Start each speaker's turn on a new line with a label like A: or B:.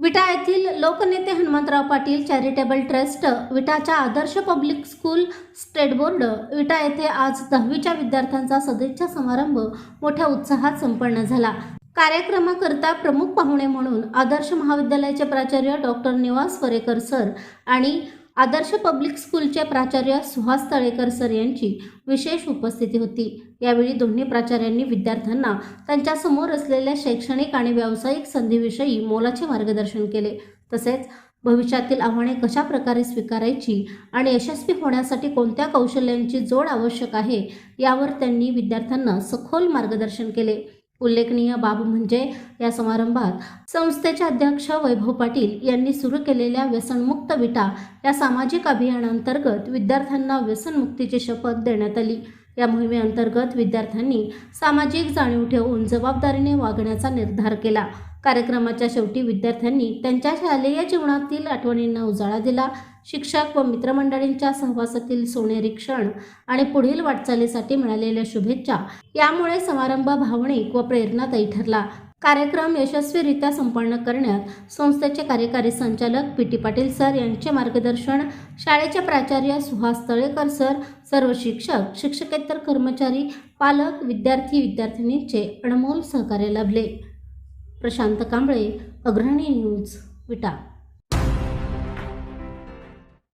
A: विटा येथील लोकनेते हनुमंतराव पाटील चॅरिटेबल ट्रस्ट विटाच्या Adarsh public school state board Vita येथे आज दहावीच्या विद्यार्थ्यांचा सदिच्छा समारंभ मोठ्या उत्साहात संपन्न झाला. कार्यक्रमाकरता प्रमुख पाहुणे म्हणून आदर्श महाविद्यालयाचे प्राचार्य डॉक्टर निवास वरेकर सर आणि आदर्श पब्लिक स्कूलचे प्राचार्य सुहास तळेकर सर यांची विशेष उपस्थिती होती. यावेळी दोन्ही प्राचार्यांनी विद्यार्थ्यांना त्यांच्यासमोर असलेल्या शैक्षणिक आणि व्यावसायिक संधीविषयी मोलाचे मार्गदर्शन केले. तसेच भविष्यातील आव्हाने कशा प्रकारे स्वीकारायची आणि यशस्वी होण्यासाठी कोणत्या कौशल्यांची जोड आवश्यक आहे यावर त्यांनी विद्यार्थ्यांना सखोल मार्गदर्शन केले. उल्लेखनीय बाब म्हणजे या समारंभात संस्थेचे अध्यक्ष वैभव पाटील यांनी सुरू केलेल्या व्यसनमुक्त विटा या सामाजिक अभियानांतर्गत विद्यार्थ्यांना व्यसनमुक्तीची शपथ देण्यात आली. या मोहिमेअंतर्गत विद्यार्थ्यांनी सामाजिक जाणीव ठेवून जबाबदारीने वागण्याचा निर्धार केला. कार्यक्रमाच्या शेवटी विद्यार्थ्यांनी त्यांच्या शालेय जीवनातील आठवणींना उजाळा दिला. शिक्षक व मित्रमंडळींच्या सहवासातील सोनेरी क्षण आणि पुढील वाटचालीसाठी मिळालेल्या शुभेच्छा यामुळे समारंभ भावनिक व प्रेरणादायी ठरला. कार्यक्रम यशस्वीरित्या संपन्न करण्यात संस्थेचे कार्यकारी संचालक पी टी पाटील सर यांचे मार्गदर्शन शाळेचे प्राचार्य सुहास तळेकर सर सर्व शिक्षक शिक्षकेतर कर्मचारी पालक विद्यार्थी विद्यार्थिनींचे अनमोल सहकार्य लाभले. प्रशांत कांबळे अग्रणी न्यूज विटा